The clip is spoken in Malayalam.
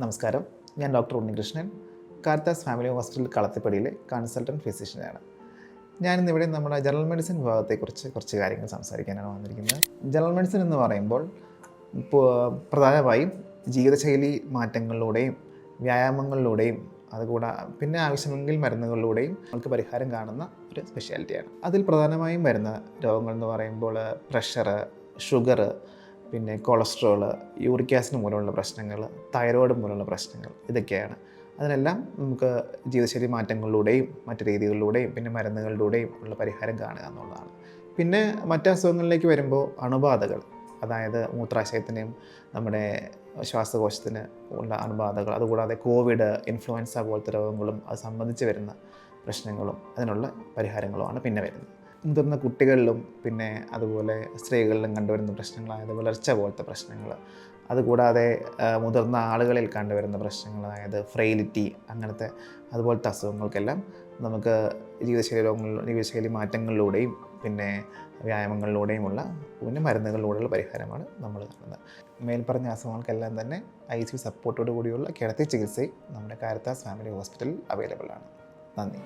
നമസ്കാരം. ഞാൻ doctor Unnikrishnan. Karthas family hospital കളത്തിപ്പടിയിലെ consultant ഫിസിഷ്യനാണ്. ഞാനിന്നിവിടെ നമ്മുടെ ജനറൽ മെഡിസിൻ വിഭാഗത്തെക്കുറിച്ച് കുറച്ച് കാര്യങ്ങൾ സംസാരിക്കാനാണ് വന്നിരിക്കുന്നത്. ജനറൽ മെഡിസിൻ എന്ന് പറയുമ്പോൾ പ്രധാനമായും ജീവിതശൈലി മാറ്റങ്ങളിലൂടെയും വ്യായാമങ്ങളിലൂടെയും അതുകൂടാ പിന്നെ ആവശ്യമെങ്കിൽ മരുന്നുകളിലൂടെയും നമുക്ക് പരിഹാരം കാണുന്ന ഒരു സ്പെഷ്യാലിറ്റിയാണ് അതിൽ പ്രധാനമായും വരുന്ന രോഗങ്ങൾ എന്ന് പറയുമ്പോൾ പ്രഷർ ഷുഗർ പിന്നെ കൊളസ്ട്രോൾ യൂറിക് ആസിഡ് മൂലമുള്ള പ്രശ്നങ്ങൾ തൈറോയ്ഡ് മൂലമുള്ള പ്രശ്നങ്ങൾ ഇതൊക്കെയാണ്. അതിനെല്ലാം നമുക്ക് ജീവിതശൈലി മാറ്റങ്ങളിലൂടെയും മറ്റ് രീതികളിലൂടെയും പിന്നെ മരുന്നുകളിലൂടെയും ഉള്ള പരിഹാരം കാണുക എന്നുള്ളതാണ്. പിന്നെ മറ്റ് അസുഖങ്ങളിലേക്ക് വരുമ്പോൾ അണുബാധകൾ അതായത് മൂത്രാശയത്തിനെയും നമ്മുടെ ശ്വാസകോശത്തിന് ഉള്ള അണുബാധകൾ അതുകൂടാതെ കോവിഡ് ഇൻഫ്ലുവൻസ പോലത്തെ രോഗങ്ങളും അത് സംബന്ധിച്ച് വരുന്ന പ്രശ്നങ്ങളും അതിനുള്ള പരിഹാരങ്ങളുമാണ് പിന്നെ വരുന്നത്. മുതിർന്ന കുട്ടികളിലും പിന്നെ അതുപോലെ സ്ത്രീകളിലും കണ്ടുവരുന്ന പ്രശ്നങ്ങളായത് വളർച്ച പോലത്തെ പ്രശ്നങ്ങൾ അതുകൂടാതെ മുതിർന്ന ആളുകളിൽ കണ്ടുവരുന്ന പ്രശ്നങ്ങൾ അതായത് ഫ്രെയിലിറ്റി അങ്ങനത്തെ അതുപോലത്തെ അസുഖങ്ങൾക്കെല്ലാം നമുക്ക് ജീവിതശൈലി രോഗങ്ങൾ ജീവിതശൈലി മാറ്റങ്ങളിലൂടെയും പിന്നെ വ്യായാമങ്ങളിലൂടെയുമുള്ള പിന്നെ മരുന്നുകളിലൂടെയുള്ള പരിഹാരമാണ് നമ്മൾ കാണുന്നത്. മേൽപ്പറഞ്ഞ അസുഖങ്ങൾക്കെല്ലാം തന്നെ ഐ സി സപ്പോർട്ടോട് കൂടിയുള്ള കിടത്തി ചികിത്സയും നമ്മുടെ കാരത്താസ് ഫാമിലി ഹോസ്പിറ്റലിൽ അവൈലബിൾ ആണ്. നന്ദി.